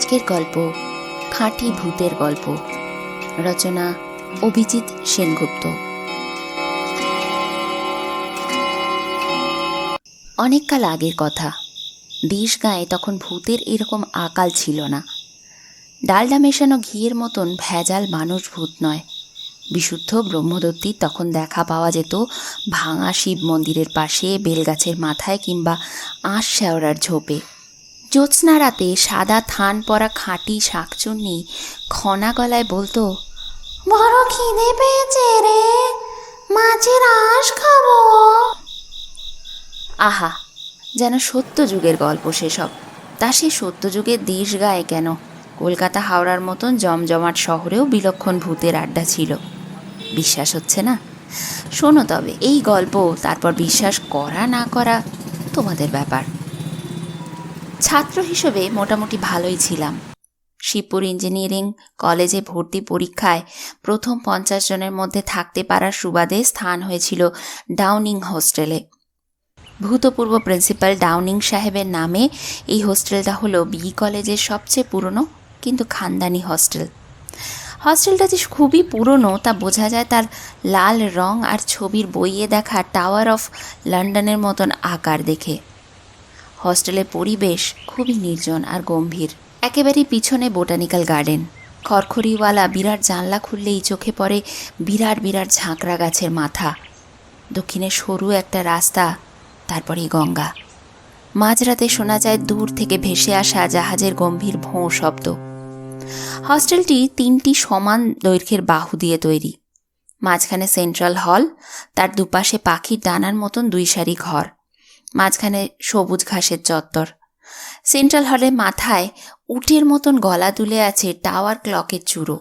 আজকের গল্প, খাঁটি ভূতের গল্প। রচনা, অভিজিৎ সেনগুপ্ত। অনেককাল আগের কথা। দেশ গায়ে তখন ভূতের এরকম আকাল ছিল না। ডালডা মেশানো ঘিয়ের মতন ভেজাল মানুষ ভূত নয়। বিশুদ্ধ ব্রহ্মদত্তির তখন দেখা পাওয়া যেত ভাঙা শিব মন্দিরের পাশে, বেলগাছের মাথায় কিংবা আঁশ শেওড়ার ঝোপে। জ্যোৎস্না রাতে সাদা থান পরা খাঁটি শাকচুন্নি খনা গলায় বলতো, বড় খিদে পেয়েছে রে, মাছের আঁশ খাব। আহা, যেন সত্য যুগের গল্প সেসব। তা সে সত্য যুগের দেশ গায়ে কেন? কলকাতা হাওড়ার মতন জমজমাট শহরেও বিলক্ষণ ভূতের আড্ডা ছিল। বিশ্বাস হচ্ছে না? শোনো তবে, এই গল্প, তারপর বিশ্বাস করা না করা তোমাদের ব্যাপার। ছাত্র হিসেবে মোটামুটি ভালোই ছিলাম। শিবপুর ইঞ্জিনিয়ারিং কলেজে ভর্তি পরীক্ষায় প্রথম পঞ্চাশ জনের মধ্যে থাকতে পারার সুবাদে স্থান হয়েছিল ডাউনিং হোস্টেলে। ভূতপূর্ব প্রিন্সিপাল ডাউনিং সাহেবের নামে এই হোস্টেলটা হলো বি কলেজের সবচেয়ে পুরনো কিন্তু খানদানি হস্টেল। হস্টেলটা যে খুবই পুরনো তা বোঝা যায় তার লাল রং আর ছবির বইয়ে দেখা টাওয়ার অফ লন্ডনের মতন আকার দেখে। হস্টেলের পরিবেশ খুবই নির্জন আর গম্ভীর। একেবারেই পিছনে বোটানিক্যাল গার্ডেন। খড়খড়িওয়ালা বিরাট জানলা খুললেই চোখে পড়ে বিরাট বিরাট ঝাঁকড়া গাছের মাথা। দক্ষিণে সরু একটা রাস্তা, তারপরেই গঙ্গা। মাঝরাতে শোনা যায় দূর থেকে ভেসে আসা জাহাজের গম্ভীর ভোঁ শব্দ। হস্টেলটি তিনটি সমান দৈর্ঘ্যের বাহু দিয়ে তৈরি। মাঝখানে সেন্ট্রাল হল, তার দুপাশে পাখির ডানার মতন দুই সারি ঘর। মাঝখানে সবুজ ঘাসের চত্বর। সেন্ট্রাল হলে মাথায় উটের মতন গলা তুলে আছে টাওয়ার ক্লকের চূড়ো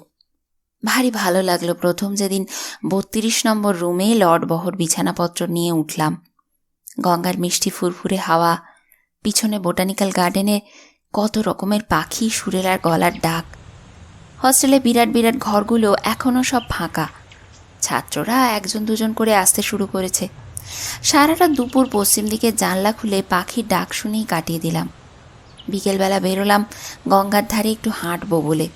ভারী ভালো লাগল প্রথম যেদিন বত্রিশ নম্বর রুমে লর্ড বহর বিছানাপত্র নিয়ে উঠলাম। গঙ্গার মিষ্টি ফুরফুরে হাওয়া, পিছনে বোটানিক্যাল গার্ডেনে কত রকমের পাখি সুরের আর গলার ডাক। হস্টেলে বিরাট বিরাট ঘরগুলো এখনও সব ফাঁকা। ছাত্ররা একজন দুজন করে আসতে শুরু করেছে। সারাটা দুপুর পশ্চিম দিকে জানলা খুলে পাখির ডাক শুনেই কাটিয়ে দিলাম। বিকেলবেলা বেরোলাম, গঙ্গার ধারে একটু হাঁটবো বলে।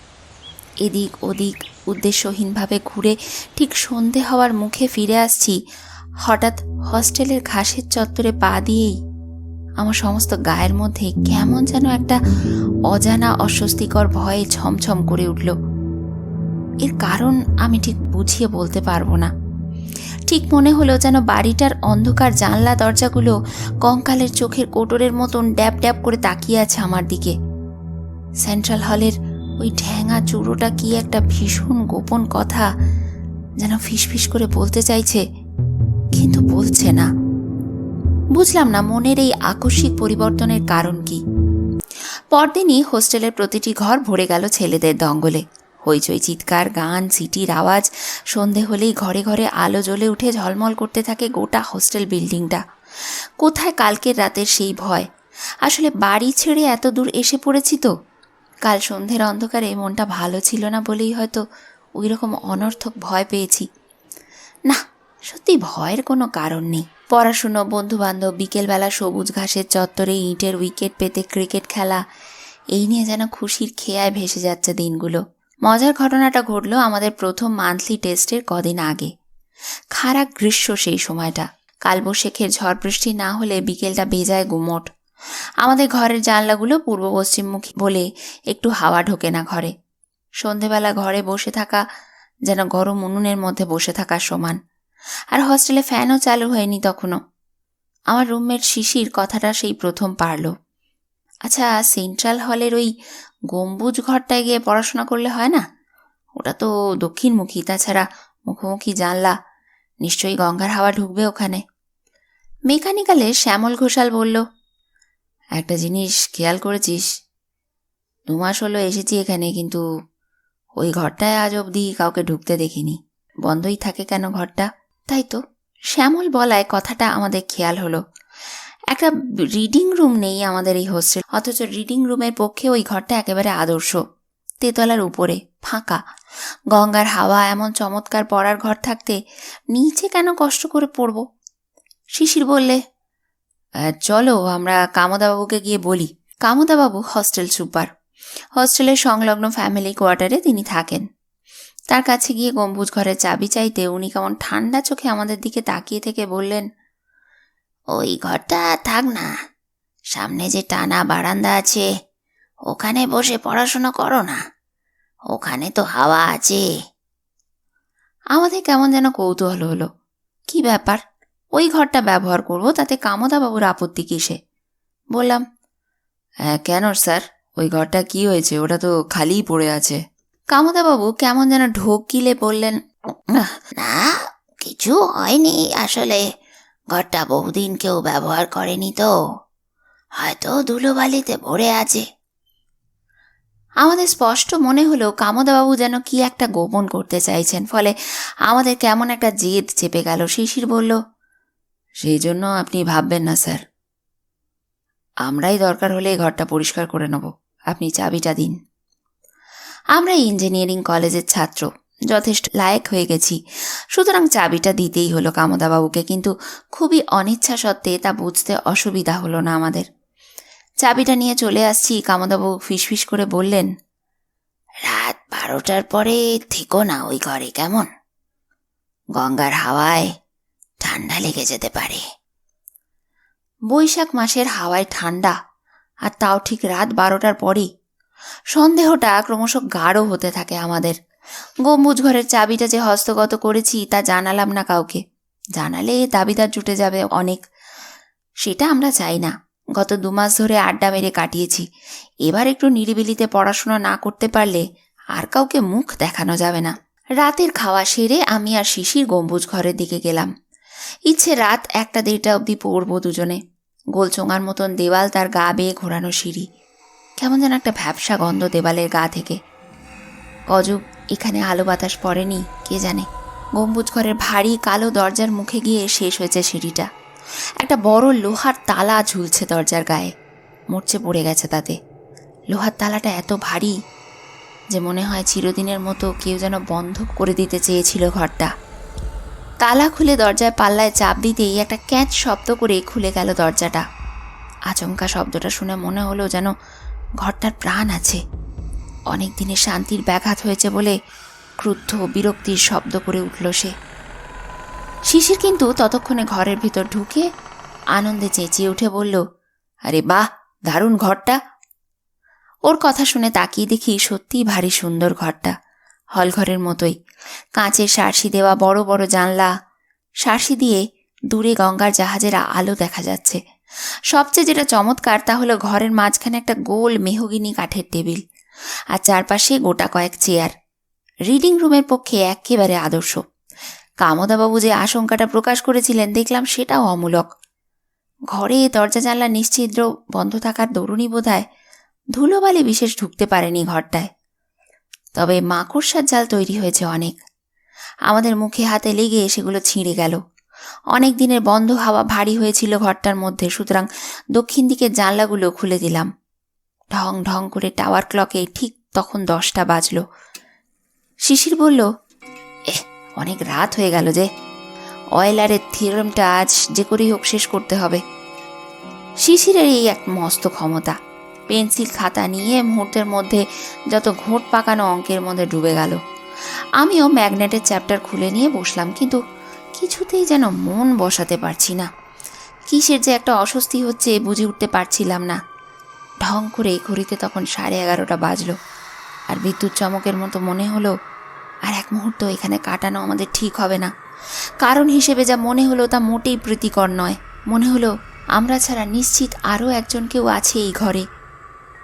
এদিক ওদিক উদ্দেশ্যহীনভাবে ঘুরে ঠিক সন্ধে হওয়ার মুখে ফিরে আসছি, হঠাৎ হস্টেলের ঘাসের চত্বরে পা দিয়েই। আমার সমস্ত গায়ের মধ্যে কেমন যেন একটা অজানা অস্বস্তিকর ভয়ে ছমছম করে উঠল। এর কারণ আমি ঠিক বুঝিয়ে বলতে পারব না। ঠিক মনে হলো যেন বাড়িটার অন্ধকার জানলা দরজাগুলো কঙ্কালের চোখের কোটরের মতন ড্যাব ড্যাব করে তাকিয়ে আছে আমার দিকে। সেন্ট্রাল হলের ওই ঠ্যাঙা চূড়োটা কি একটা ভীষণ গোপন কথা যেন ফিসফিস করে বলতে চাইছে, কিন্তু বলছে না। বুঝলাম না মনের এই আকস্মিক পরিবর্তনের কারণ কি। পরদিনই হোস্টেলের প্রতিটি ঘর ভরে গেল ছেলেদের দঙ্গলে। হইচই, চিৎকার, গান, সিটির আওয়াজ। সন্ধে হলেই ঘরে ঘরে আলো জ্বলে উঠে ঝলমল করতে থাকে গোটা হোস্টেল বিল্ডিংটা। কোথায় কালকের রাতের সেই ভয়? আসলে বাড়ি ছেড়ে এত দূর এসে পড়েছি তো। কাল সন্ধ্যের অন্ধকারে মনটা ভালো ছিল না বলেই হয়তো ওই রকম অনর্থক ভয় পেয়েছি। না, সত্যি ভয়ের কোনো কারণ নেই। পড়াশুনো, বন্ধুবান্ধব, বিকেলবেলা সবুজ ঘাসের চত্বরে ইঁটের উইকেট পেতে ক্রিকেট খেলা, এই নিয়ে যেন খুশির খেয়ায় ভেসে যাচ্ছে দিনগুলো। মজার ঘটনাটা ঘটলো আমাদের প্রথম মান্থলি টেস্টের কদিন আগে। খারাপ গ্রীষ্ম সেই সময়টা। কালবৈশাখের ঝড় বৃষ্টি না হলে বিকেলটা বেজায় গুমোট। আমাদের ঘরের জানলাগুলো পূর্ব পশ্চিমমুখী বলে একটু হাওয়া ঢোকে না ঘরে। সন্ধেবেলা ঘরে বসে থাকা যেন গরম উনুনের মধ্যে বসে থাকার সমান। আর হস্টেলে ফ্যানও চালু হয়নি তখনও। আমার রুমমেট শিশির কথাটা সেই প্রথম পারল। আচ্ছা সেন্ট্রাল হলের ওই গম্বুজ ঘরটায় গিয়ে পড়াশোনা করলে হয় না? ওটা তো দক্ষিণমুখী, তাছাড়া মুখোমুখি জানলা। নিশ্চয়ই গঙ্গার হাওয়া ঢুকবে ওখানে। মেকানিক্যালে শ্যামল ঘোষাল বলল, একটা জিনিস খেয়াল করেছিস। দু মাস হলো এসেছি এখানে, কিন্তু ওই ঘরটায় আজ অবধি কাউকে ঢুকতে দেখিনি। বন্ধই থাকে কেন ঘরটা? তাই তো। শ্যামল বলায় কথাটা আমাদের খেয়াল হলো। একটা রিডিং রুম নেই আমাদের এই হোস্টেল অথচ রিডিং রুমের পক্ষে ওই ঘরটা একেবারে আদর্শ। তেতলার উপরে, ফাঁকা। গঙ্গার হাওয়া, এমন চমৎকার পড়ার ঘর থাকতে নিচে কেন কষ্ট করে পড়ব? শিশির বললে চলো আমরা কামদাবাবুকে গিয়ে বলি। কামদাবাবু হস্টেল সুপার হস্টেলের সংলগ্ন ফ্যামিলি কোয়ার্টারে তিনি থাকেন। তার কাছে গিয়ে গম্বুজ ঘরের চাবি চাইতে উনি কেমন ঠান্ডা চোখে আমাদের দিকে তাকিয়ে থেকে বললেন ওই ঘরটা থাক না। সামনে যে টানা বারান্দা আছে, ওখানে বসে পড়াশোনা করো না। ওখানে তো হাওয়া আছে। আমাদের কেমন যেন কৌতূহল হলো। কি ব্যাপার? ওই ঘরটা ব্যবহার করব, তাতে কামদাবাবুর আপত্তি কিসে? বললাম হ্যাঁ কেন স্যার? ওই ঘরটা কি হয়েছে? ওটা তো খালিই পড়ে আছে। কামদাবাবু কেমন যেন ঢোক গিলে বললেন, না, কিছু হয়নি আসলে। ঘরটা বহুদিন কেউ ব্যবহার করেনি তো। হয়তো ধুলোবালিতে ভরে আছে। আমাদের স্পষ্ট মনে হলো কামদাবাবু যেন কি একটা গোপন করতে চাইছেন, ফলে আমাদের কেমন একটা জেদ চেপে গেল। শিশির বলল, সেই জন্য আপনি ভাববেন না, স্যার। আমরাই দরকার হলে ঘরটা পরিষ্কার করে নেব। আপনি চাবিটা দিন। আমরা ইঞ্জিনিয়ারিং কলেজের ছাত্র। যথেষ্ট লায়ক হয়ে গেছি। সুতরাং চাবিটা দিতেই হলো কামদাবাবুকে, কিন্তু খুবই অনিচ্ছা সত্ত্বে তা বুঝতে অসুবিধা হলো না আমাদের। চাবিটা নিয়ে চলে আসছি, কামদাবাবু ফিসফিস করে বললেন, রাত বারোটার পরে থেকো না ওই ঘরে, কেমন? গঙ্গার হাওয়ায় ঠান্ডা লেগে যেতে পারে। বৈশাখ মাসের হাওয়ায় ঠান্ডা, আর তাও ঠিক রাত বারোটার পরই। সন্দেহটা ক্রমশ গাঢ় হতে থাকে আমাদের। গম্বুজ ঘরের চাবিটা যে হস্তগত করেছি, তা জানালাম না কাউকে। জানালে দাবিদার জুটে যাবে অনেক। সেটা আমরা চাই না। গত দু মাস ধরে আড্ডা মেরে কাটিয়েছি। এবার একটু নিরিবিলিতে পড়াশোনা না করতে পারলে আর কাউকে মুখ দেখানো যাবে না। রাতের খাওয়া সেরে আমি আর শিশির গম্বুজ ঘরের দিকে গেলাম। ইচ্ছে রাত একটা দেড়টা অবধি পড়ব দুজনে। গোলচোঙার মতন দেওয়াল তার গা বেয়ে ঘোরানো সিঁড়ি। কেমন যেন একটা ভ্যাবসা গন্ধ দেওয়ালের গা থেকে। কজুক এখানে আলো বাতাস পড়েনি, কে জানে? গম্বুজ ঘরের ভারী কালো দরজার মুখে গিয়ে শেষ হয়েছে সিঁড়িটা। একটা বড় লোহার তালা ঝুলছে দরজার গায়ে। মরচে পড়ে গেছে তাতে। লোহার তালাটা এত ভারী যে মনে হয় চিরদিনের মতো কেউ যেন বন্ধ করে দিতে চেয়েছিল ঘরটা। তালা খুলে দরজায় পাল্লায় চাপ দিতেই একটা ক্যাঁচ শব্দ করে খুলে গেল দরজাটা। আচমকা শব্দটা শুনে মনে হলো যেন ঘরটার প্রাণ আছে। অনেক দিনের শান্তির ব্যাঘাত হয়েছে বলে ক্রুদ্ধ বিরক্তির শব্দ করে উঠল সে। শিশির কিন্তু ততক্ষণে ঘরের ভিতর ঢুকে আনন্দে চেঁচিয়ে উঠে বলল, আরে বাহ, দারুণ ঘরটা। ওর কথা শুনে তাকিয়ে দেখি সত্যিই ভারী সুন্দর ঘরটা, হলঘরের মতোই। কাঁচের সার্সি দেওয়া বড় বড় জানলা, সার্সি দিয়ে দূরে গঙ্গার জাহাজের আলো দেখা যাচ্ছে। সবচেয়ে যেটা চমৎকার তা হলো ঘরের মাঝখানে একটা গোল মেহগিনি কাঠের টেবিল। আর চারপাশে গোটা কয়েক চেয়ার। রিডিং রুমের পক্ষে একেবারে আদর্শ। কামদাবাবু যে আশঙ্কাটা প্রকাশ করেছিলেন, দেখলাম সেটাও অমূলক। ঘরে দরজা, জানলা নিশ্চিদ্র, বন্ধ থাকার দরুণই বোধহয় ধুলোবালি বিশেষ ঢুকতে পারেনি ঘরটায়। তবে মাকড়সার জাল তৈরি হয়েছে অনেক। আমাদের মুখে হাতে লেগে সেগুলো ছিঁড়ে গেল। অনেক দিনের বন্ধ হাওয়া ভারী হয়েছিল ঘরটার মধ্যে, সুতরাং দক্ষিণ দিকের জানলাগুলো খুলে দিলাম। ঢং ঢং করে টাওয়ার ক্লকে ঠিক তখন দশটা বাজল। শিশির বলল, এহ, অনেক রাত হয়ে গেল যে। অয়েলারের থিওরামটা আজ যে করেই হোক শেষ করতে হবে। শিশিরের এই এক মস্ত ক্ষমতা, পেন্সিল, খাতা নিয়ে মুহূর্তের মধ্যে যত ঘোট পাকানো অঙ্কের মধ্যে ডুবে গেল। আমিও ম্যাগনেটের চ্যাপ্টার খুলে নিয়ে বসলাম, কিন্তু কিছুতেই যেন মন বসাতে পারছি না। কিসের যে একটা অস্বস্তি হচ্ছে বুঝে উঠতে পারছিলাম না। ঢং করে ঘড়িতে তখন সাড়ে এগারোটা বাজলো। আর বিদ্যুৎ চমকের মতো মনে হলো, আর এক মুহূর্ত এখানে কাটানো আমাদের ঠিক হবে না। কারণ হিসেবে যা মনে হলো তা মোটেই প্রীতিকর নয়। মনে হলো, আমরা ছাড়া নিশ্চিত আরও একজন কেউ আছে এই ঘরে।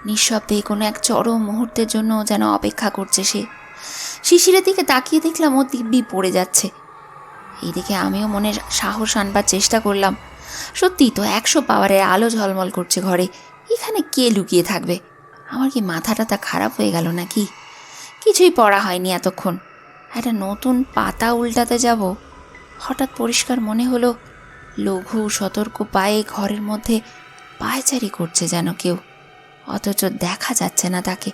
নিঃশব্দে কোনো এক চরম মুহূর্তের জন্য যেন অপেক্ষা করছে সে। শিশিরের দিকে তাকিয়ে দেখলাম ও দিব্যি পড়ে যাচ্ছে। এই এইদিকে আমিও মনের সাহস আনবার চেষ্টা করলাম। সত্যি তো একশো পাওয়ারের আলো ঝলমল করছে ঘরে। এখানে কে লুকিয়ে থাকবে? আমার কি মাথাটা তা খারাপ হয়ে গেল নাকি? কিছুই পড়া হয়নি এতক্ষণ। একটা নতুন পাতা উল্টাতে যাব। হঠাৎ পরিষ্কার মনে হলো, লঘু সতর্ক পায়ে ঘরের মধ্যে পায়চারি করছে যেন কেউ। অথচ দেখা যাচ্ছে না তাকে।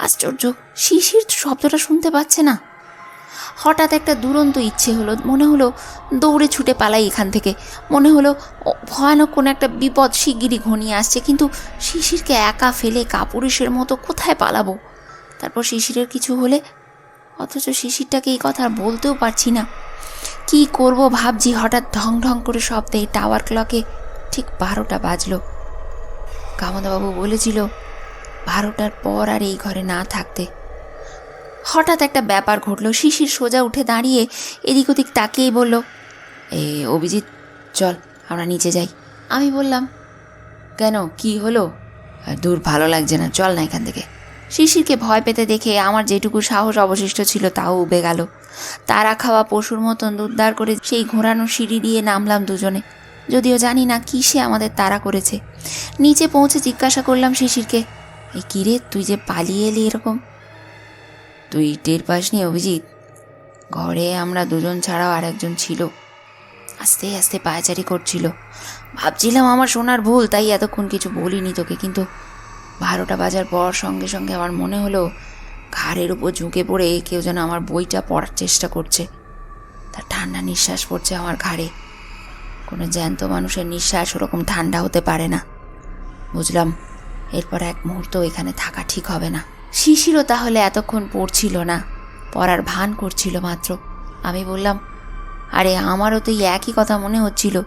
আশ্চর্য, শিশির শব্দটা শুনতে পাচ্ছে না। হঠাৎ একটা দুরন্ত ইচ্ছে হলো, মনে হলো দৌড়ে ছুটে পালাই এখান থেকে। মনে হলো ভয়ানক কোনো একটা বিপদ শিগগিরই ঘনিয়ে আসছে, কিন্তু শিশিরকে একা ফেলে কাপুরুষের মতো কোথায় পালাবো? তারপর শিশিরের কিছু হলে, অথচ শিশিরটাকে এই কথা আর বলতেও পারছি না। কি করব ভাবছি, হঠাৎ ঢং ঢং করে শব্দে টাওয়ার ক্লকে ঠিক বারোটা বাজলো। কামদাবাবু বলেছিল, বারোটার পর আর এই ঘরে না থাকতে। হঠাৎ একটা ব্যাপার ঘটলো। শিশির সোজা উঠে দাঁড়িয়ে এদিক ওদিক তাকিয়েই বলল, এ, অভিজিৎ, চল, আমরা নিচে যাই। আমি বললাম, কেন? কি হলো? দূর ভালো লাগছে না, চল না এখান থেকে। শিশিরকে ভয় পেতে দেখে আমার যেটুকু সাহস অবশিষ্ট ছিল তাও উবে গেল। তারা খাওয়া পশুর মতন দুদ্দার করে সেই ঘোরানো সিঁড়ি দিয়ে নামলাম দুজনে। যদিও জানি না কি সে আমাদের তারা করেছে। নিচে পৌঁছে জিজ্ঞাসা করলাম শিশিরকে এই কিরে তুই যে পালিয়ে এলি এরকম? তুই টের পাসনি অভিজিৎ? ঘরে আমরা দুজন ছাড়াও আর একজন ছিল। আস্তে আস্তে পায়চারি করছিল। ভাবছিলাম আমার শোনার ভুল, তাই এতক্ষণ কিছু বলিনি তোকে, কিন্তু বারোটা বাজার পর সঙ্গে সঙ্গে আমার মনে হলো, ঘাড়ের উপর ঝুঁকে পড়ে কেউ যেন আমার বইটা পড়ার চেষ্টা করছে। তার ঠান্ডা নিঃশ্বাস পড়ছে আমার ঘাড়ে। কোনো জ্যান্ত মানুষের নিঃশ্বাস ওরকম ঠান্ডা হতে পারে না। বুঝলাম, এরপর এক মুহূর্ত এখানে থাকা ঠিক হবে না। শিশিরও তাহলে এতক্ষণ পড়ছিল না। পড়ার ভান করছিল মাত্র। আমি বললাম, আরে, আমারও তো এই একই কথা মনে হচ্ছিল।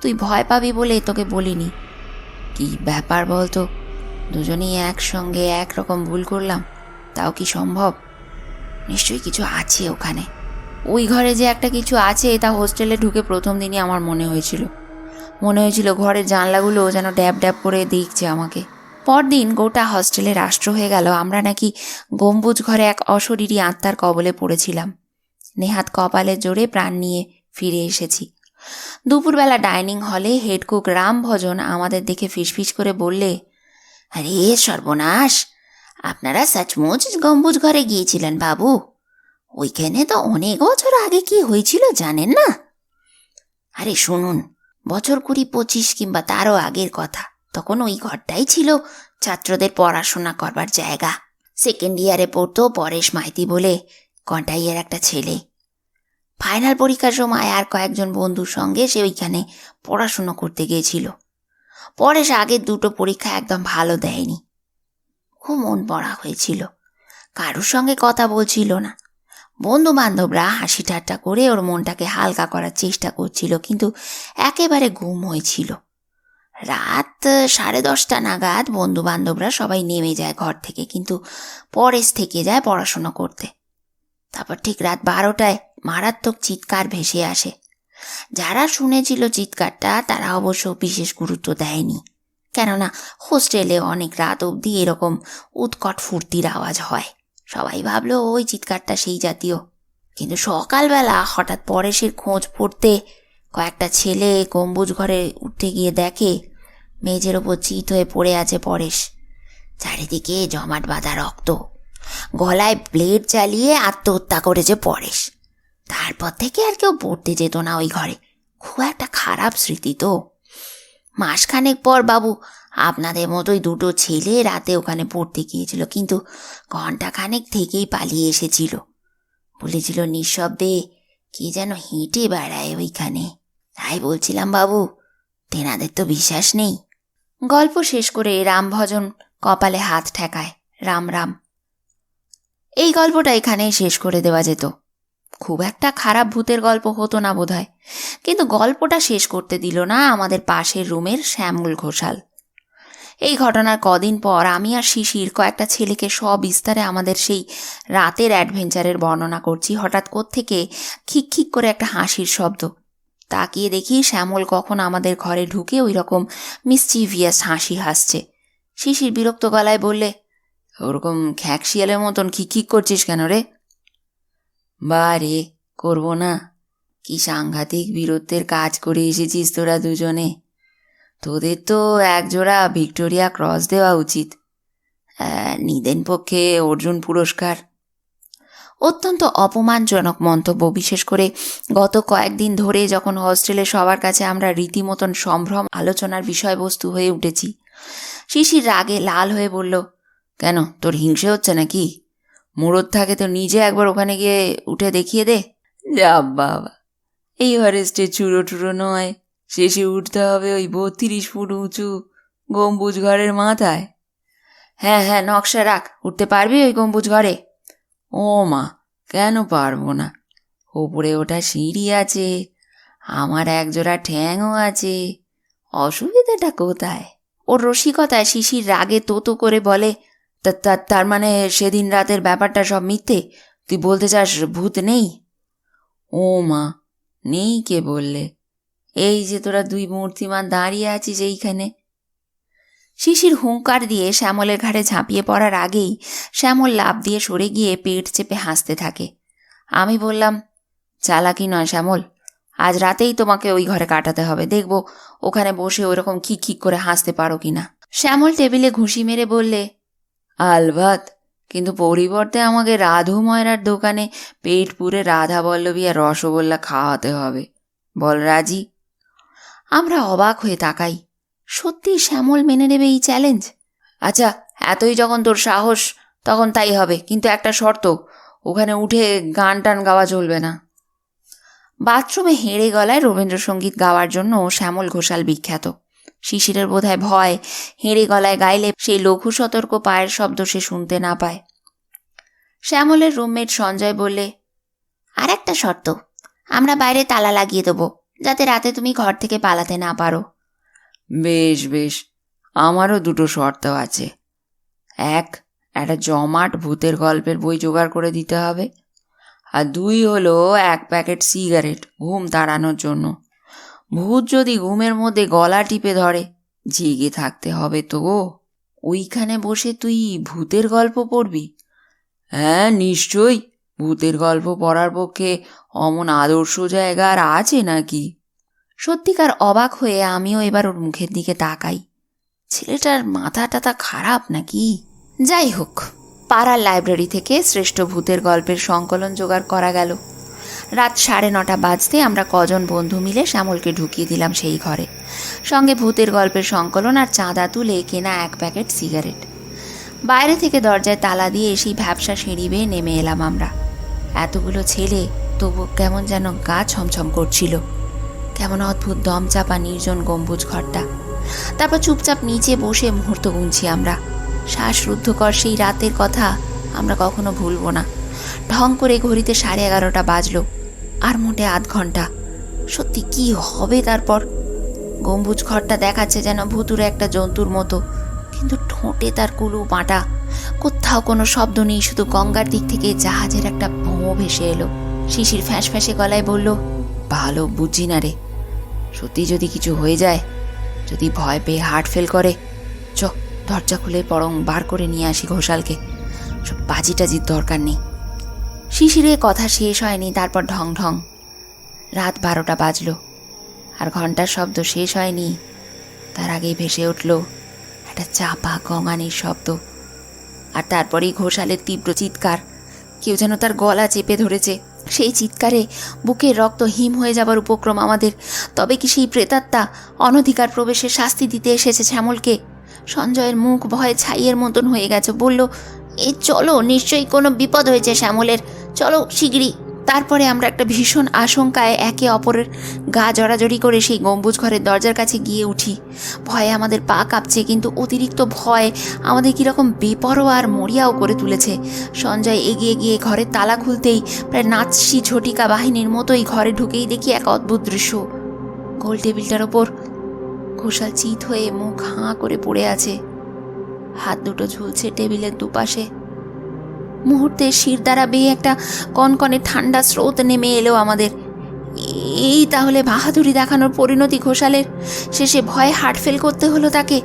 তুই ভয় পাবি বলে তোকে বলিনি। কি ব্যাপার বলতো? দুজনেই একসঙ্গে একরকম ভুল করলাম। তাও কি সম্ভব? নিশ্চয়ই কিছু আছে ওখানে। ওই ঘরে যে একটা কিছু আছে, তা হোস্টেলে ঢুকে প্রথম দিনই আমার মনে হয়েছিল। মনে হয়েছিল ঘরের জানলাগুলো যেন ড্যাব ড্যাব করে দেখছে আমাকে। পরদিন গোটা হস্টেলে রাষ্ট্র হয়ে গেল। আমরা নাকি গম্বুজ ঘরে এক অশরীরী আত্মার কবলে পড়েছিলাম। নেহাত কপালে জোরে প্রাণ নিয়ে ফিরে এসেছি। দুপুরবেলা ডাইনিং হলে হেডকুক রাম ভজন আমাদের দেখে ফিসফিস করে বললে, আরে, সর্বনাশ! আপনারা সচমুচ গম্বুজ ঘরে গিয়েছিলেন বাবু। ওইখানে তো অনেক বছর আগে কি হয়েছিল জানেন না? আরে, শুনুন, বছর কুড়ি পঁচিশ কিংবা তারও আগের কথা। তখন ওই ঘরটাই ছিল ছাত্রদের পড়াশোনা করবার জায়গা। সেকেন্ড ইয়ারে পড়তো পরেশ মাইতি বলে কন্টাইয়ের একটা ছেলে। ফাইনাল পরীক্ষার সময় আর কয়েকজন বন্ধুর সঙ্গে সে ওইখানে পড়াশুনো করতে গিয়েছিল। পরেশ আগের দুটো পরীক্ষা একদম ভালো দেয়নি। খুব মন পড়া হয়েছিল। কারুর সঙ্গে কথা বলছিল না। বন্ধু বান্ধবরা হাসি ঠাট্টা করে ওর মনটাকে হালকা করার চেষ্টা করছিল, কিন্তু একেবারে ঘুম হয়েছিল। রাত সাড়ে দশটা নাগাদ বন্ধু বান্ধবরা সবাই নেমে যায় ঘর থেকে, কিন্তু পরেশ থেকে যায় পড়াশোনা করতে। তারপর ঠিক রাত বারোটায় মারাত্মক চিৎকার ভেসে আসে। যারা শুনেছিল চিৎকারটা, তারা অবশ্য বিশেষ গুরুত্ব দেয়নি। কেননা, হোস্টেলে অনেক রাত অবধি এরকম উৎকট ফুর্তির আওয়াজ হয়। সবাই ভাবলো, ওই চিৎকারটা সেই জাতীয়। কিন্তু সকালবেলা হঠাৎ পরেশের খোঁজ পড়তে কয়েকটা ছেলে গম্বুজ ঘরে উঠে গিয়ে দেখে মেঝের ওপর চিত হয়ে পড়ে আছে পরেশ। চারিদিকে জমাট বাঁধা রক্ত। গলায় ব্লেড চালিয়ে আত্মহত্যা করেছে পরেশ। তারপর থেকে আর কেউ পড়তে যেত না ওই ঘরে। খুব একটা খারাপ স্মৃতি তো। মাসখানেক পর বাবু, আপনাদের মতোই দুটো ছেলে রাতে ওখানে পড়তে গিয়েছিল, কিন্তু ঘন্টাখানেক থেকেই পালিয়ে এসেছিল। বলেছিল নিঃশব্দে কে যেন হেঁটে বেড়ায় ওইখানে। তাই বলছিলাম, বাবু, তেনাদের তো বিশ্বাস নেই। গল্প শেষ করে রামভজন কপালে হাত ঠেকায়। রাম রাম। এই গল্পটা এখানেই শেষ করে দেওয়া যেত। খুব একটা খারাপ ভূতের গল্প হতো না বোধহয়। কিন্তু গল্পটা শেষ করতে দিল না আমাদের পাশের রুমের শ্যামল ঘোষাল। এই ঘটনার কদিন পর আমি আর শিশির কয়েকটা ছেলেকে সবিস্তারে আমাদের সেই রাতের অ্যাডভেঞ্চারের বর্ণনা করছি। হঠাৎ থেকে খিক খিক করে একটা হাসির শব্দ। তাকিয়ে দেখি শ্যামল কখন আমাদের ঘরে ঢুকে ওই রকম মিসচিভিয়াস হাসি হাসছে। শিশির বিরক্ত গলায় বললে, ওরকম খ্যাকশিয়ালের মতন খিক করছিস কেন রে? বা রে, করব না। কি সাংঘাতিক বীরত্বের কাজ করে এসেছিস তোরা দুজনে। তোদের তো একজোড়া ভিক্টোরিয়া ক্রস দেওয়া উচিত। নিদেন পক্ষে অর্জুন পুরস্কার। অত্যন্ত অপমানজনক মন্তব্য। বিশেষ করে গত কয়েকদিন ধরে যখন হস্টেলে সবার কাছে আমরা রীতিমতন সম্ভ্রম আলোচনার বিষয়বস্তু হয়ে উঠেছি শিশির রাগে লাল হয়ে বলল, কেন, তোর হিংসে হচ্ছে নাকি? মুরদ থাকে তো নিজে একবার ওখানে গিয়ে উঠে দেখিয়ে দে। যা বাবা, এই এভারেস্টে চুরো টুরো নয়, শেষে উঠতে হবে ওই বত্রিশ ফুট উঁচু গম্বুজ ঘরের মাথায়। হ্যাঁ হ্যাঁ নকশা রাখ, উঠতে পারবি ওই গম্বুজ ঘরে? ও মা কেন পারব না? ওপরে ওটা সিঁড়ি আছে, আমার একজোড়া ঠ্যাংও আছে। অসুবিধাটা কোথায়? ওর রসিকতায় শিশির রাগে তোতো করে বলে, "তা- তা- তার মানে সেদিন রাতের ব্যাপারটা সব মিথ্যে? তুই বলতে চাস ভূত নেই? ও মা নেই কে বললে? এই যে তোরা দুই মূর্তিমান দাঁড়িয়ে আছিস এইখানে। শিশির হুঙ্কার দিয়ে শ্যামলের ঘাড়ে ঝাঁপিয়ে পড়ার আগেই শ্যামল লাভ দিয়ে সরে গিয়ে পেট চেপে হাসতে থাকে। আমি বললাম, চালাকি নয় শ্যামল, আজ রাতেই তোমাকে ওই ঘরে কাটাতে হবে। দেখব ওখানে বসে ওরকম খিক খিক করে হাসতে পারো কিনা? শ্যামল টেবিলে ঘুষি মেরে বললে, আলবাত, কিন্তু পরিবর্তে আমাকে রাধু ময়রার দোকানে পেট পুরে রাধা বল্লভী আর রসগোল্লা খাওয়াতে হবে। বল রাজি? আমরা অবাক হয়ে তাকাই। সত্যি শ্যামল মেনে নেবে এই চ্যালেঞ্জ আচ্ছা এতই যখন তোর সাহস, তখন তাই হবে, কিন্তু একটা শর্ত, ওখানে উঠে গান টান গাওয়া চলবে না। বাথরুমে হেঁড়ে গলায় রবীন্দ্রসঙ্গীত গাওয়ার জন্য শ্যামল ঘোষাল বিখ্যাত। শিশিরের বোধহয় ভয়, হেঁড়ে গলায় গাইলে সেই লঘু সতর্ক পায়ের শব্দ সে শুনতে না পায়। শ্যামলের রুমমেট সঞ্জয় বললে আর একটা শর্ত, আমরা বাইরে তালা লাগিয়ে দেবো, যাতে রাতে তুমি ঘর থেকে পালাতে না পারো। বেশ বেশ। আমারও দুটো শর্ত আছে। এক, একটা জমাট ভূতের গল্পের বই জোগাড় করে দিতে হবে। আর দুই হলো এক প্যাকেট সিগারেট ঘুম তাড়ানোর জন্য। ভূত যদি ঘুমের মধ্যে গলা টিপে ধরে, জেগে থাকতে হবে তো। ওইখানে বসে তুই ভূতের গল্প পড়বি? হ্যাঁ নিশ্চয়ই। ভূতের গল্প পড়ার পক্ষে অমন আদর্শ জায়গা আর আছে নাকি? সত্যিকার অবাক হয়ে আমিও এবার ওর মুখের দিকে তাকাই। ছেলেটার মাথা টাথা খারাপ নাকি? যাই হোক, পাড়ার লাইব্রেরি থেকে শ্রেষ্ঠ ভূতের গল্পের সংকলন জোগাড় করা গেল। রাত সাড়ে নটা বাজতে আমরা কজন বন্ধু মিলে শ্যামলকে ঢুকিয়ে দিলাম সেই ঘরে। সঙ্গে ভূতের গল্পের সংকলন আর চাঁদা তুলে কেনা এক প্যাকেট সিগারেট। বাইরে থেকে দরজায় তালা দিয়ে সেই ভ্যাবসা সিঁড়ি বেয়ে নেমে এলাম আমরা। এতগুলো ছেলে, তবু কেমন যেন গা ছমছম করছিল। কেমন অদ্ভুত দম চাপা নির্জন গম্বুজ ঘরটা। তারপর চুপচাপ নিচে বসে মুহূর্ত গুনছি আমরা। শ্বাসরুদ্ধকর সেই রাতের কথা আমরা কখনো ভুলব না। ঢং করে ঘড়িতে সাড়ে এগারোটা বাজলো, আর মোটে আধ ঘণ্টা। সত্যি কি হবে তারপর? গম্বুজ ঘরটা দেখাচ্ছে যেন ভুতুরে একটা জন্তুর মতো, কিন্তু ঠোঁটে তার কুলু পাটা। কোথাও কোনো শব্দ নেই, শুধু গঙ্গার দিক থেকে জাহাজের একটা ভোঁ ভেসে এলো। শিশির ফ্যাঁস ফ্যাঁসে গলায় বলল, ভালো, বুঝি না রে। সত্যি যদি কিছু হয়ে যায়, যদি ভয় পেয়ে হার্ট ফেল করে, চ, দরজা খুলে বরং বার করে নিয়ে আসি ঘোষালকে। সব বাজি টাজির দরকার নেই। শিশিরে কথা শেষ হয়নি, তারপর ঢং ঢং। রাত বারোটা বাজলো, আর ঘণ্টার শব্দ শেষ হয়নি। তার আগেই ভেসে উঠল একটা চাপা গঙানির শব্দ। আর তারপরেই ঘোষালের তীব্র চিৎকার, কেউ যেন তার গলা চেপে ধরেছে। সেই চিৎকারে বুকের রক্ত হিম হয়ে যাবার উপক্রম আমাদের। তবে কি সেই প্রেতাত্মা অনধিকার প্রবেশে শাস্তি দিতে এসেছে শ্যামলকে? সঞ্জয়ের মুখ ভয়ে ছাইয়ের মতন হয়ে গেছে। বলল, এ চলো, নিশ্চয়ই কোনো বিপদ হয়েছে শ্যামলের। চলো, শিগগিরই। তারপরে আমরা একটা ভীষণ আশঙ্কায় একে অপরের গা জড়াজড়ি করে সেই গম্বুজ ঘরের দরজার কাছে গিয়ে উঠি। ভয়ে আমাদের পা কাঁপছে, কিন্তু অতিরিক্ত ভয় আমাদের কীরকম বেপরোয়া আর মরিয়াও করে তুলেছে। সঞ্জয় এগিয়ে গিয়ে ঘরের তালা খুলতেই প্রায় নাচসি ঝটিকা বাহিনীর মতোই ঘরে ঢুকেই দেখি এক অদ্ভুত দৃশ্য। গোল টেবিলটার ওপর ঘোষাল চিত হয়ে মুখ হাঁ করে পড়ে আছে। হাত দুটো ঝুলছে টেবিলের দুপাশে। মুহূর্তে শির দ্বারা বেয়ে একটা কনকনে ঠান্ডা স্রোত নেমে এলো আমাদের। এই তাহলে বাহাদুরি দেখানোর পরিণতি ঘোষালের। শেষে ভয়ে হার্ট ফেল করতে হলো তাকে।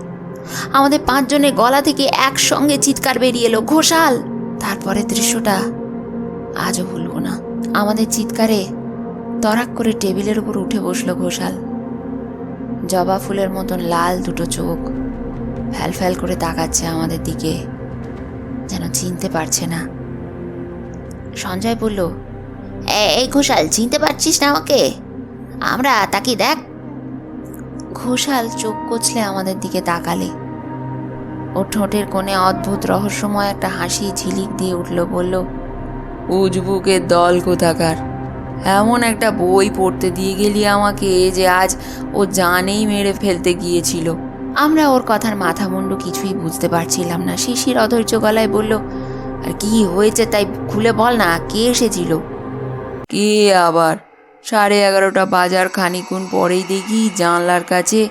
আমাদের পাঁচজনের গলা থেকে একসঙ্গে চিৎকার বেরিয়ে এলো, ঘোষাল! তারপরে দৃশ্যটা আজও ভুলবো না। আমাদের চিৎকারে তরাক করে টেবিলের উপর উঠে বসল ঘোষাল। জবা ফুলের মতন লাল দুটো চোখ। ফ্যাল ফ্যাল করে তাকাচ্ছে আমাদের দিকে। যেন চিনতে পারছে না। সঞ্জয় বলল এই ঘোষাল, চিনতে পারছিস না আমাকে আমরা তাকি, দেখ। ঘোষাল চোখ কচলে আমাদের দিকে তাকালে। ও ঠোঁটের কোণে অদ্ভুত রহস্যময় একটা হাসি ঝিলিক দিয়ে উঠল, বলল, উজবুকের দল কোথাকার? এমন একটা বই পড়তে দিয়ে গেলি আমাকে যে আজ ও জানেই মেরে ফেলতে গিয়েছিল। আমরা ওর কথার মাথা মুন্ডু কিছুই বুঝতে পারছিলাম না। শিশির অধৈর্য গলায় বলল, আর কি হয়েছে তাই খুলে বল না, কে এসেছিল? কে আবার? সাড়ে এগারোটা বাজার খানিকুন পরেই দেখি জানলার কাছে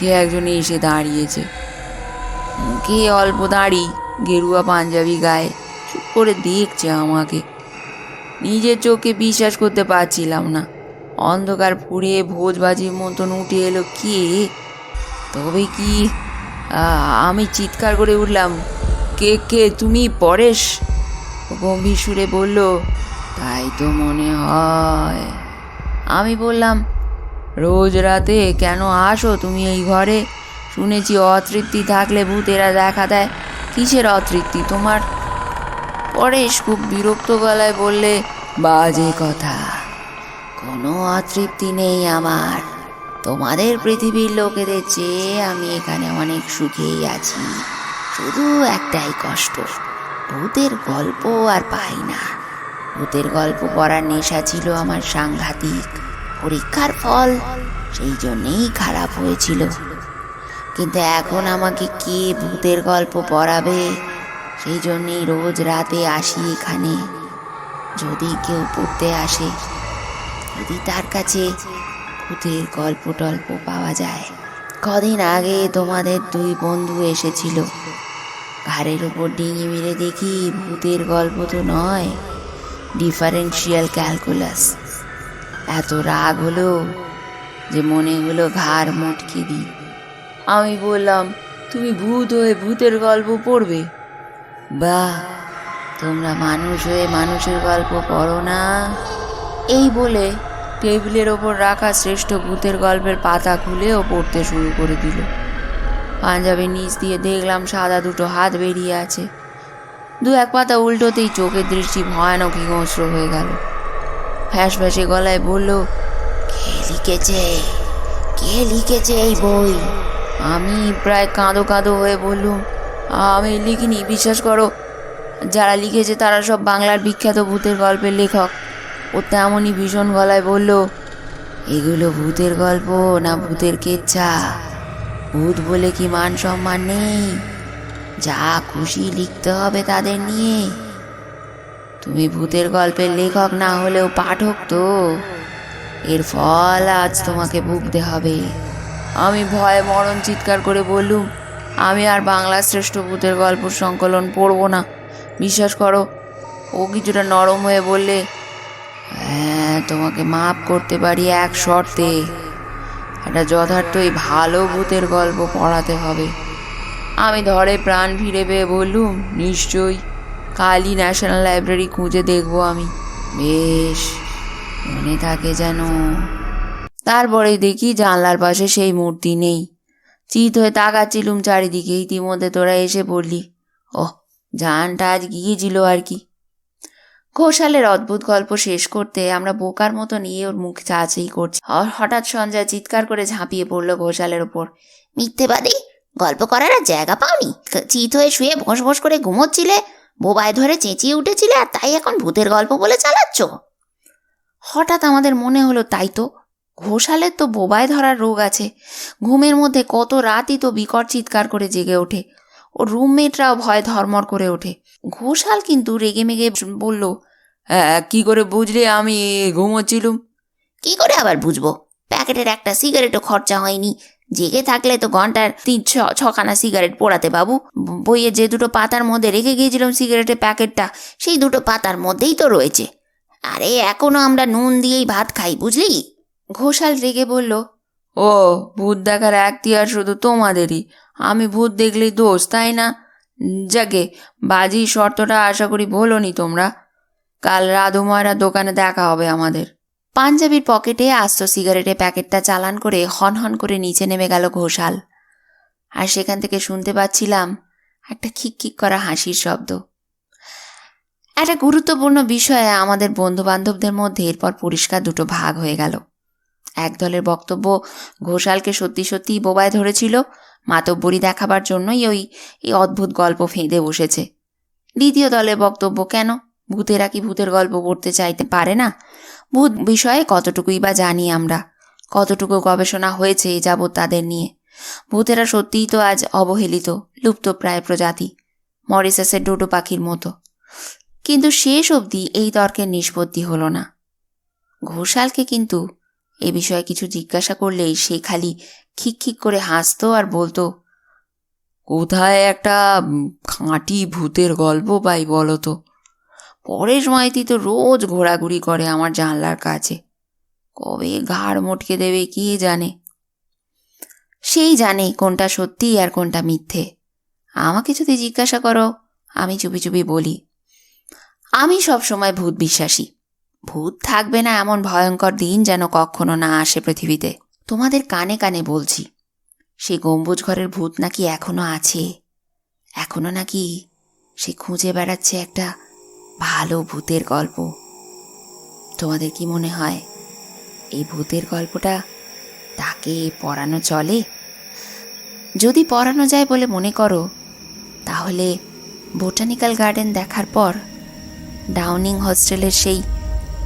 কে একজন এসে দাঁড়িয়েছে। কে অল্প দাঁড়ি, গেরুয়া পাঞ্জাবি গায়ে। চুপ করে দেখছে আমাকে। নিজের চোখে বিশ্বাস করতে পারছিলাম না। অন্ধকার ফুড়ে ভোজবাজির মতন উঠে এলো কে? তবে কি আমি চিৎকার করে উঠলাম, কে কে, তুমি পরেশ? গম্ভীর সুরে বলল, তাই তো মনে হয়। আমি বললাম, রোজ রাতে কেন আসো তুমি এই ঘরে? শুনেছি অতৃপ্তি থাকলে ভূতেরা দেখা দেয়। কিসের অতৃপ্তি তোমার? পরেশ খুব বিরক্ত গলায় বললে, বাজে কথা। কোনো অতৃপ্তি নেই আমার। তোমাদের পৃথিবীর লোকেদের চেয়ে আমি এখানে অনেক সুখেই আছি। শুধু একটাই কষ্ট, ভূতের গল্প আর পাই না। ভূতের গল্প পড়ার নেশা ছিল আমার সাংঘাতিক পরীক্ষার ফল, সেই জন্যেই খারাপ হয়েছিল। কিন্তু এখন আমাকে কে ভূতের গল্প পড়াবে? সেই জন্যেই রোজ রাতে আসি এখানে। যদি কেউ পড়তে আসে, যদি তার কাছে ভূতের গল্প টল্প পাওয়া যায়। কদিন আগে তোমাদের দুই বন্ধু এসেছিল। ঘাড়ের উপর ডিঙি মেরে দেখি ভূতের গল্প তো নয় ডিফারেন্সিয়াল ক্যালকুলাস। এত রাগ হলো যে মনে হলো ঘাড় মটকে দিই। আমি বললাম, তুমি ভূত হয়ে ভূতের গল্প পড়বে? বাহ, তোমরা মানুষ হয়ে মানুষের গল্প পড়ো না। এই বলে টেবিলের ওপর রাখা শ্রেষ্ঠ ভূতের গল্পের পাতা খুলে ও পড়তে শুরু করে দিল। পাঞ্জাবের নিচ দিয়ে দেখলাম সাদা দুটো হাত বেরিয়ে আছে। দু এক পাতা উল্টোতেই চোখের দৃষ্টি ভয়ানক হিংস্র হয়ে গেল। ফ্যাস ফ্যাসে গলায় বলল, কে লিখেছে? কে লিখেছে এই বই? আমি প্রায় কাঁদো কাঁদো হয়ে বললুম, আমি লিখিনি, বিশ্বাস করো। যারা লিখেছে তারা সব বাংলার বিখ্যাত ভূতের গল্পের লেখক। ও তেমনই ভীষণ গলায় বলল, এগুলো ভূতের গল্প না ভূতের কেচ্ছা? ভূত বলে কি মান সম্মান নেই? যা খুশি লিখতে হবে তাদের নিয়ে। তুমি ভূতের গল্পের লেখক না হলেও পাঠক তো। এর ফল আজ তোমাকে ভুগতে হবে। আমি ভয়ে মরণ চিৎকার করে বললুম, আমি আর বাংলা শ্রেষ্ঠ ভূতের গল্প সংকলন পড়ব না। বিশ্বাস করো, ও কিছুটা নরম হয়ে বললে হ্যাঁ তোমাকে মাপ করতে পারি এক শর্তে। একটা যথার্থ যথার্থই ভালো ভূতের গল্প পড়াতে হবে। আমি ধরে প্রাণ ফিরে পেয়ে বললুম, নিশ্চয়ই কালই ন্যাশনাল লাইব্রেরি খুঁজে দেখব আমি। বেশ, মনে থাকে যেন। তারপরে দেখি জানলার পাশে সেই মূর্তি নেই। চিত হয়ে তাকাচ্ছিলুম চারিদিকে। ইতিমধ্যে তোরা এসে পড়লি। ও জানটা আজ গিয়েছিল আর কি। ঘোষালের অদ্ভুত গল্প শেষ করতে আমরা বোকার মতো নিয়ে ওর মুখ চাচেই করছি। হঠাৎ সঞ্জয় চিৎকার করে ঝাঁপিয়ে পড়ল ঘোষালের ওপর। মিথ্যেবাদী, গল্প করার আর জায়গা পাওনি। চিত হয়ে শুয়ে ভোঁস ভোঁস করে ঘুমোচ্ছিলে, বোবায় ধরে চেঁচিয়ে উঠেছিলে আর তাই এখন ভূতের গল্প বলে চালাচ্ছ। হঠাৎ আমাদের মনে হলো, তাই তো, ঘোষালের তো বোবায় ধরার রোগ আছে। ঘুমের মধ্যে কত রাতই তো বিকট চিৎকার করে জেগে ওঠে। ও রুমমেটরাও ভয় ধর্মর করে ওঠে। ঘোষাল কিন্তু রেগে মেগে বলল "হ্যাঁ, কি করে বুঝলে? আমি ঘুমোচ্ছিলুম। কি করে আবার বুঝব? প্যাকেটের একটা সিগারেটও খরচা হয়নি। জেগে থাকলে তো ঘণ্টার তিন ছ ছখানা সিগারেট পোড়াতে বাবু। বইয়ে যে দুটো পাতার মধ্যে রেখে গিয়েছিলাম সিগারেটের প্যাকেটটা সেই দুটো পাতার মধ্যেই তো রয়েছে। আরে এখনও আমরা নুন দিয়েই ভাত খাই বুঝলি? ঘোষাল রেগে বলল ও ভূত দেখার এখতিয়ার শুধু তোমাদেরই। আমি ভূত দেখলেই দোষ তাই না? যাকে বাজি শর্তটা আশা করি বলোনি তোমরা। কাল রাধু ময়রা দোকানে দেখা হবে আমাদের। পাঞ্জাবির পকেটে আস্ত সিগারেটের প্যাকেটটা চালান করে হন হন করে নিচে নেমে গেল ঘোষাল। আর সেখান থেকে শুনতে পাচ্ছিলাম একটা খিক খিক করা হাসির শব্দ। একটা গুরুত্বপূর্ণ বিষয়ে আমাদের বন্ধু বান্ধবদের মধ্যে এরপর পরিষ্কার দুটো ভাগ হয়ে গেল। এক দলের বক্তব্য ঘোষালকে সত্যি সত্যিই বোবায় ধরেছিল, মাতব্বরি দেখাবার জন্যই ওই, এই অদ্ভুত গল্প ফেঁদে বসেছে। দ্বিতীয় দলের বক্তব্য কেন? ভূতেরা কি ভূতের গল্প পড়তে চাইতে পারে না? ভূত বিষয়ে কতটুকুই বা জানি আমরা? কতটুকু গবেষণা হয়েছে এ যাবৎ তাদের নিয়ে? ভূতেরা সত্যিই তো আজ অবহেলিত, লুপ্তপ্রায় প্রজাতি, মরিসাসের ডোডো পাখির মতো। কিন্তু শেষ অবধি এই তর্কের নিষ্পত্তি হলো না। ঘোষালকে কিন্তু এ বিষয়ে কিছু জিজ্ঞাসা করলেই সে খালি খিকখিক করে হাসতো আর বলতো, কোথায় একটা খাঁটি ভূতের গল্প পাই বলো তো? পরেশ মাইতি তো রোজ ঘোরাঘুরি করে আমার জানলার কাছে। কবে ঘাড় মটকে দেবে কে জানে? সেই জানে কোনটা সত্যি আর কোনটা মিথ্যে। আমাকে যদি জিজ্ঞাসা করো, আমি চুপি চুপি বলি। আমি সব সময় ভূত বিশ্বাসী। ভূত থাকবে না এমন ভয়ঙ্কর দিন যেন কখনো না আসে পৃথিবীতে। তোমাদের কানে কানে বলছি সেই গম্বুজ ঘরের ভূত নাকি এখনও আছে? এখনও নাকি সে খুঁজে বেড়াচ্ছে একটা ভালো ভূতের গল্প। তোমাদের কি মনে হয় এই ভূতের গল্পটা তাকে পড়ানো চলে? যদি পড়ানো যায় বলে মনে করো, তাহলে বোটানিক্যাল গার্ডেন দেখার পর ডাউনিং হস্টেলের সেই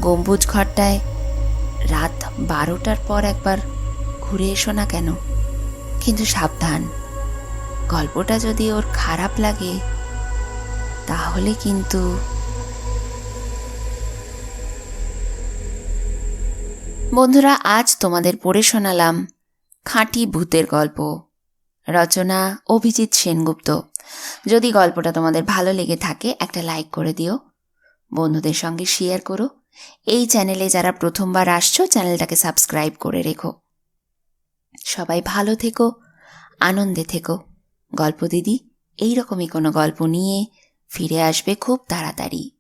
গম্বুজ ঘরটায় রাত বারোটার পর একবার ঘুরে এসো না কেন? কিন্তু সাবধান, গল্পটা যদি ওর খারাপ লাগে, তাহলে কিন্তু বন্ধুরা, আজ তোমাদের পড়ে শোনালাম খাঁটি ভূতের গল্প। রচনা অভিজিৎ সেনগুপ্ত। যদি গল্পটা তোমাদের ভালো লেগে থাকে, একটা লাইক করে দিও। বন্ধুদের সঙ্গে শেয়ার করো। এই চ্যানেলে যারা প্রথমবার আসছো, চ্যানেলটাকে সাবস্ক্রাইব করে রেখো। সবাই ভালো থেকো, আনন্দে থেকো। গল্প দিদি, এইরকমই কোনো গল্প নিয়ে ফিরে আসবে খুব তাড়াতাড়ি।